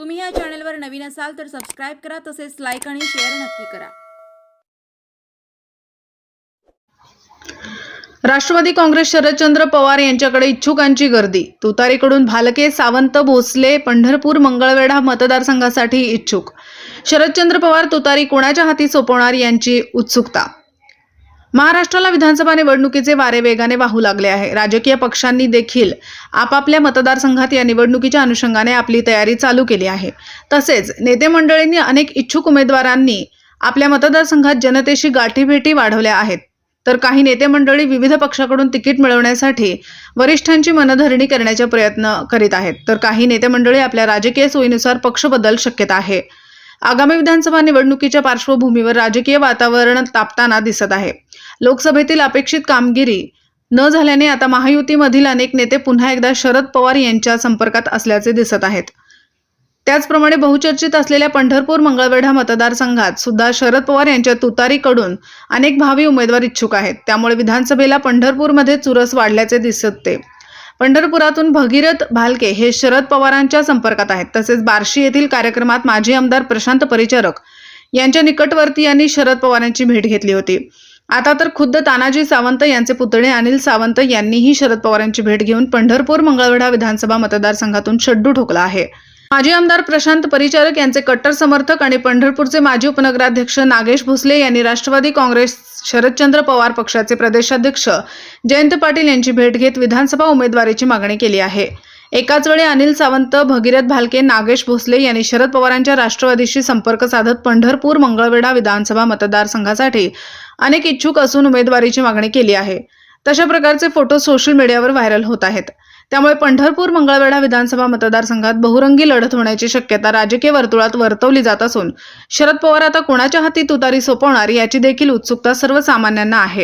तुम्ही या चॅनलवर नवीन असाल तर सबस्क्राईब करा तसेच लाईक आणि शेअर नक्की करा. राष्ट्रवादी काँग्रेस शरदचंद्र पवार यांच्याकडे इच्छुकांची गर्दी. तुतारीकडून भालके सावंत भोसले पंढरपूर मंगळवेढा मतदारसंघासाठी इच्छुक. शरदचंद्र पवार तुतारी कोणाच्या हाती सोपवणार यांची उत्सुकता? महाराष्ट्राला विधानसभा निवडणुकीचे वारे वेगाने वाहू लागले आहे. राजकीय पक्षांनी देखील आपापल्या मतदारसंघात या निवडणुकीच्या अनुषंगाने आपली तयारी चालू केली आहे. तसेच नेते मंडळींनी अनेक इच्छुक उमेदवारांनी आपल्या मतदारसंघात जनतेशी गाठीभेटी वाढवल्या आहेत. तर काही नेते मंडळी विविध पक्षाकडून तिकीट मिळवण्यासाठी वरिष्ठांची मनधरणी करण्याचा प्रयत्न करीत आहेत. तर काही नेते मंडळी आपल्या राजकीय सोयीनुसार पक्ष बदल शक्यता आहे. आगामी विधानसभा निवडणुकीच्या पार्श्वभूमीवर राजकीय वातावरण तापताना दिसत आहे. लोकसभेतील अपेक्षित कामगिरी न झाल्याने आता महायुतीमधील अनेक नेते पुन्हा एकदा शरद पवार यांच्या संपर्कात असल्याचे दिसत आहेत. त्याचप्रमाणे बहुचर्चित असलेल्या पंढरपूर मंगळवेढा मतदारसंघात सुद्धा शरद पवार यांच्या तुतारीकडून अनेक भावी उमेदवार इच्छुक आहेत. त्यामुळे विधानसभेला पंढरपूरमध्ये चुरस वाढल्याचे दिसते. पंढरपुरातून भगीरथ भालके हे शरद पवारांच्या संपर्कात आहेत. तसेच बार्शी येथील कार्यक्रमात माजी आमदार प्रशांत परिचारक यांच्या निकटवर्तीयांनी शरद पवारांची भेट घेतली होती. आता तर खुद्द तानाजी सावंत यांचे पुतणे अनिल सावंत यांनीही शरद पवारांची भेट घेऊन पंढरपूर मंगळवेढा विधानसभा मतदारसंघातून शड्डू ठोकला आहे. माजी आमदार प्रशांत परिचारक यांचे कट्टर समर्थक आणि पंढरपूरचे माजी उपनगराध्यक्ष नागेश भोसले यांनी राष्ट्रवादी काँग्रेस शरदचंद्र पवार पक्षाचे प्रदेशाध्यक्ष जयंत पाटील यांची भेट घेत विधानसभा उमेदवारीची मागणी केली आहे. एकाच वेळी अनिल सावंत भगीरथ भालके नागेश भोसले यांनी शरद पवारांच्या राष्ट्रवादीशी संपर्क साधत पंढरपूर मंगळवेढा विधानसभा मतदारसंघासाठी अनेक इच्छुक असून उमेदवारीची मागणी केली आहे. तशा प्रकारचे फोटो सोशल मीडियावर व्हायरल होत आहेत. त्यामुळे पंढरपूर मंगळवेढा विधानसभा मतदारसंघात बहुरंगी लढत होण्याची शक्यता राजकीय वर्तुळात वर्तवली जात असून शरद पवार आता कोणाच्या हाती तुतारी सोपवणार याची देखील उत्सुकता सर्वसामान्यांना आहे.